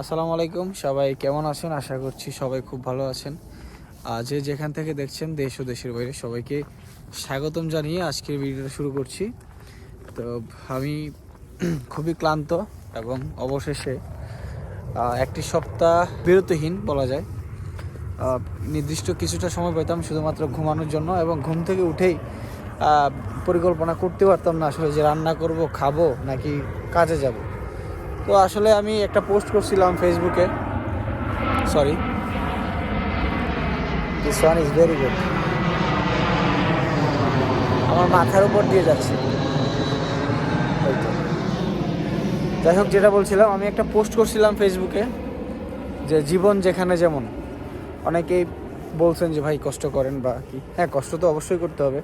আসসালামু আলাইকুম। সবাই কেমন আছেন? আশা করছি সবাই খুব ভালো আছেন। যে যেখান থেকে দেখছেন দেশ ও দেশের বাইরে সবাইকে স্বাগতম জানিয়ে আজকের ভিডিওটা শুরু করছি। তো আমি খুবই ক্লান্ত এবং অবশেষে একটি সপ্তাহ বিরতিহীন বলা যায়। নির্দিষ্ট কিছুটা সময় পেতাম শুধুমাত্র ঘুমানোর জন্য এবং ঘুম থেকে উঠেই পরিকল্পনা করতে পারতাম না আসলে যে রান্না করব, খাব নাকি কাজে যাব। তো আসলে আমি একটা পোস্ট করছিলাম ফেসবুকে। Sorry this one is very good আমার মাথার উপর দিয়ে যাচ্ছে। যাই হোক, যেটা বলছিলাম, আমি একটা পোস্ট করছিলাম ফেসবুকে যে জীবন যেখানে যেমন। অনেকেই বলছেন যে, ভাই, কষ্ট করেন বা কি? হ্যাঁ কষ্ট তো অবশ্যই করতে হবে।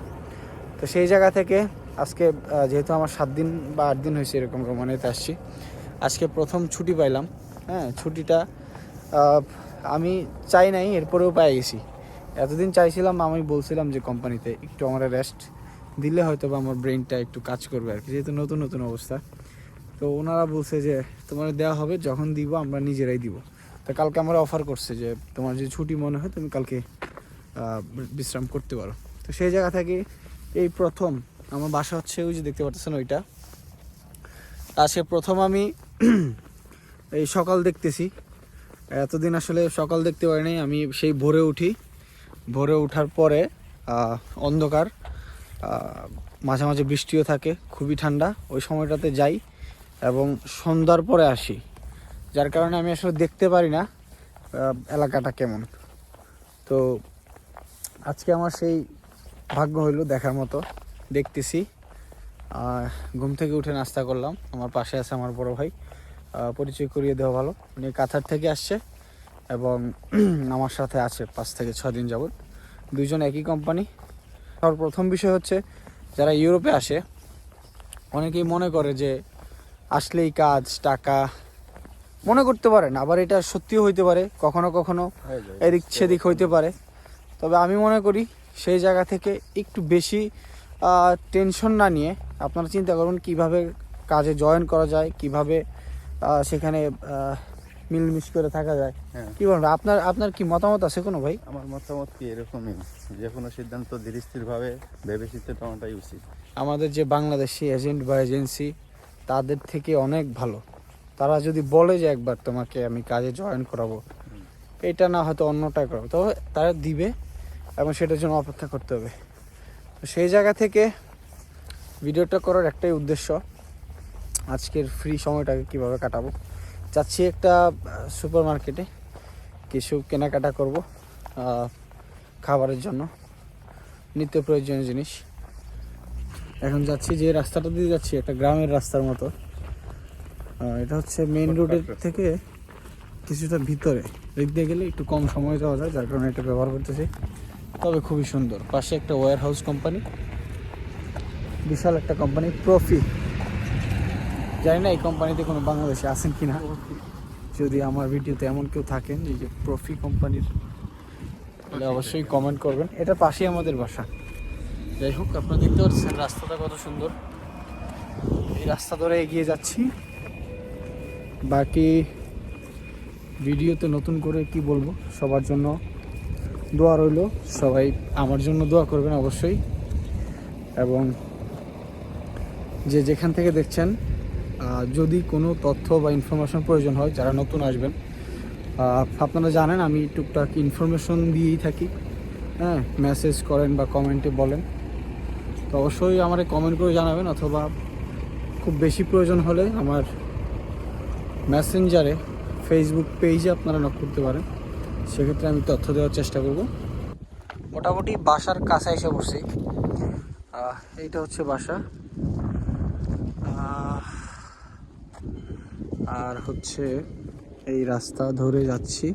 তো সেই জায়গা থেকে আজকে যেহেতু আমার সাত দিন বা আট দিন হয়েছে এরকম রোমানিতে আসছি আজকে প্রথম ছুটি পাইলাম হ্যাঁ ছুটিটা আমি চাই নাই, এরপরেও পেয়ে গেছি। এতদিন চাইছিলাম, আমি বলছিলাম যে কোম্পানিতে একটু আমার রেস্ট দিলে হয়তো বা আমার ব্রেনটা একটু কাজ করবে আর কি, যেহেতু নতুন নতুন অবস্থা। তো ওনারা বলছে যে, তোমার দেওয়া হবে, যখন দিব আমরা নিজেরাই দিব। তো কালকে আমরা অফার করছে যে, তোমার যে ছুটি মনে হয়, তুমি কালকে বিশ্রাম করতে পারো। তো সেই জায়গা থেকে এই প্রথম, আমার বাসা হচ্ছে ওই যে দেখতে পাচ্ছেন ওইটা। আজকে প্রথম আমি এই সকাল দেখতেছি। এতদিন আসলে সকাল দেখতে পারিনি, আমি সেই ভোরে উঠি। ভোরে ওঠার পরে অন্ধকার মাঝে মাঝে বৃষ্টিও থাকে, খুবই ঠান্ডা, ওই সময়টাতে যাই এবং সন্ধ্যার পরে আসি। যার কারণে আমি আসলে দেখতে পারি না এলাকাটা কেমন। তো আজকে আমার সেই ভাগ্য হইল দেখার মতো, দেখতেছি। ঘুম থেকে উঠে নাস্তা করলাম, আমার পাশে আছে আমার বড় ভাই। পরিচয় করিয়ে দেওয়া ভালো। উনি কাতার থেকে আসছে এবং আমার সাথে আছে পাঁচ থেকে ছ দিন যাবৎ। দুইজন একই কোম্পানি আর প্রথম বিষয় হচ্ছে যারা ইউরোপে আসে অনেকেই মনে করে যে আসলেই কাজ টাকা মনে করতে পারেন আবার এটা সত্যিও হইতে পারে কখনো কখনো এদিক সেদিক হইতে পারে। তবে আমি মনে করি সেই জায়গা থেকে একটু বেশি টেনশন না নিয়ে আপনারা চিন্তা করুন কীভাবে কাজে জয়েন করা যায় কীভাবে সেখানে মিলমিশ করে থাকা যায়। হ্যাঁ। কি বলবেন আপনার আপনার কি মতামত আছে কোনো ভাই? আমার মতামত কি এরকমই যে কোনো সিদ্ধান্ত ধীরে স্থিরভাবে ভেবে চিন্তে নেওয়াটাই উচিত। আমাদের যে বাংলাদেশি এজেন্ট বা এজেন্সি তাদের থেকে অনেক ভালো। তারা যদি বলে যে একবার তোমাকে আমি কাজে জয়েন করাবো এটা না হয়তো অন্যটা করাবো। তবে তারা দিবে এবং সেটার জন্য অপেক্ষা করতে হবে। তো সেই জায়গা থেকে ভিডিওটা করার একটাই উদ্দেশ্য আজকের ফ্রি সময়টাকে কীভাবে কাটাবো? যাচ্ছি একটা সুপার মার্কেটে কিছু কেনাকাটা করব খাবারের জন্য নিত্য প্রয়োজনীয় জিনিস। এখন যাচ্ছি যে রাস্তাটা দিয়ে যাচ্ছি একটা গ্রামের রাস্তার মতো। এটা হচ্ছে মেইন রোডের থেকে কিছুটা ভিতরে। দিক দিয়ে গেলে একটু কম সময় যাওয়া যায় যার কারণে এটা ব্যবহার করতেছি। তবে খুবই সুন্দর। পাশে একটা ওয়্যার হাউস কোম্পানি বিশাল একটা কোম্পানি প্রফি জানি না এই কোম্পানিতে কোনো বাংলাদেশে আছেন কি না যদি আমার ভিডিওতে এমন কেউ থাকেন, এই যে প্রফি কোম্পানির, তাহলে অবশ্যই কমেন্ট করবেন। এটা পাশেই আমাদের বাসা। যাই হোক, আপনারা দেখতে পাচ্ছেন রাস্তাটা কত সুন্দর। এই রাস্তা ধরে এগিয়ে যাচ্ছি। বাকি ভিডিওতে নতুন করে কি বলব, সবার জন্য দোয়া রইল। সবাই আমার জন্য দোয়া করবেন অবশ্যই। এবং যে যেখান থেকে দেখছেন যদি কোনো তথ্য বা ইনফরমেশন প্রয়োজন হয়, যারা নতুন আসবেন আপনারা জানেন আমি টুকটাক ইনফরমেশন দিয়েই থাকি। হ্যাঁ মেসেজ করেন বা কমেন্টে বলেন। তো অবশ্যই আমারে কমেন্ট করে জানাবেন, অথবা খুব বেশি প্রয়োজন হলে আমার মেসেঞ্জারে ফেসবুক পেজে আপনারা নক করতে পারেন। সেক্ষেত্রে আমি তথ্য দেওয়ার চেষ্টা করব। মোটামুটি বাসার কাছে এসে পড়ছি। এইটা হচ্ছে বাসা। আর হচ্ছে এই রাস্তা ধরে যাচ্ছি।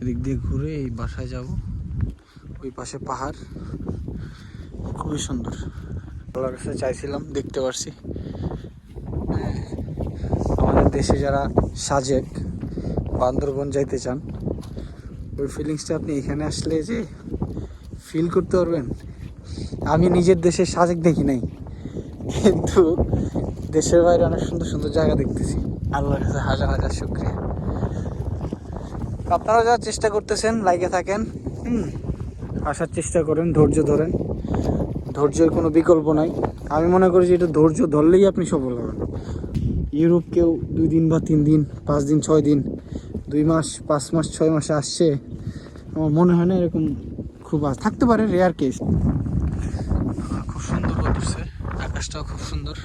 এদিক দিয়ে ঘুরে এই বাসায় যাব। ওই পাশে পাহাড়। খুবই সুন্দর। আল্লাহর কাছে চাইছিলাম, দেখতে পারছি। আমাদের দেশে যারা সাজেক, বান্দরবন যাইতে চান, ওই ফিলিংসটা আপনি এখানে আসলে যে ফিল করতে পারবেন। আমি নিজের দেশে সাজেক দেখি নাই, কিন্তু দেশের বাইরে অনেক সুন্দর সুন্দর জায়গা দেখতেছি। আল্লাহর কাছে হাজার হাজার শুক্রিয়া। আপনারা যা চেষ্টা করতেছেন লাইকে থাকেন। হুম, আসার চেষ্টা করেন, ধৈর্য ধরেন। ধৈর্যের কোনো বিকল্প নাই। আমি মনে করি যে এটা ধৈর্য ধরলেই আপনি সফল হবেন। ইউরোপ কেউ দুই দিন বা তিন দিন, পাঁচ দিন, ছয় দিন, দুই মাস, পাঁচ মাস, ছয় মাসে আসছে, আমার মনে হয় না এরকম খুব থাকতে পারে রেয়ার কেস খুব সুন্দর আকাশটাও খুব সুন্দর।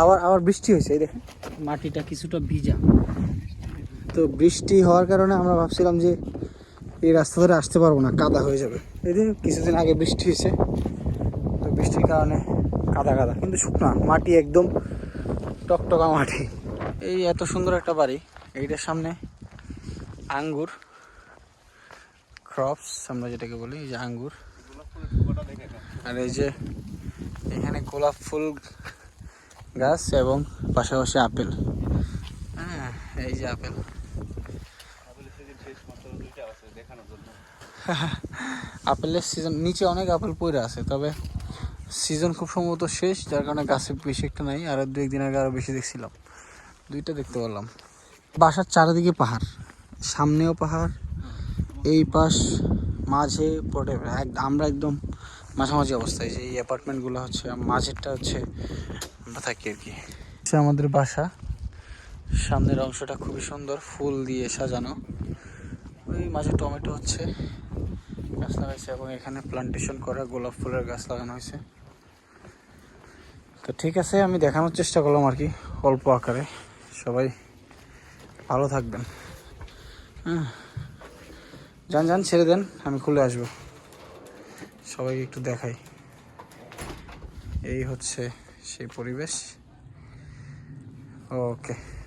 আবার আবার বৃষ্টি হয়েছে এই দেখেন। মাটিটা কিছুটা ভিজা। তো বৃষ্টি হওয়ার কারণে আমরা ভাবছিলাম যে এই রাস্তা ধরে আসতে পারব না কাদা হয়ে যাবে। এই যে কিছুদিন আগে বৃষ্টি হয়েছে তো বৃষ্টির কারণে কাদা কাদা। কিন্তু শুকনা মাটি একদম টকটকা মাটি। এই এত সুন্দর একটা বাড়ি এইটার সামনে আঙ্গুর ক্রপস আমরা যেটাকে বলি এই যে আঙ্গুর। আর এই যে এখানে গোলাপ ফুল গাছ এবং পাশাপাশি আপেল। হ্যাঁ এই যে আপেল। আপেলের সিজন নিচে অনেক আপেল পড়ে আছে, তবে সিজন খুব সম্ভবত শেষ, যার কারণে গাছে বেশি একটা নাই, আর দু একদিন আগে আরও বেশি দেখছিলাম। দুইটা দেখতে পেলাম বাসার চারিদিকে পাহাড়, সামনেও পাহাড়, এই পাশ মাঝে এক আমরা একদম মাঝামাঝি অবস্থায় যে এই অ্যাপার্টমেন্টগুলো হচ্ছে মাঝেরটা হচ্ছে আমরা থাকি আর কি। আমাদের বাসা। সামনের অংশটা খুবই সুন্দর ফুল দিয়ে সাজানো। ওই মাঝে টমেটো হচ্ছে গাছ লাগাইছে এবং এখানে প্লান্টেশন করা গোলাপ ফুলের গাছ লাগানো হয়েছে। তো ঠিক আছে আমি দেখানোর চেষ্টা করলাম আর কি অল্প আকারে। সবাই ভালো থাকবেন। হ্যাঁ। যান যান ছেড়ে দেন আমি খুলে আসব। সবাইকে একটু দেখাই। এই হচ্ছে সেই পরিবেশ। ওকে।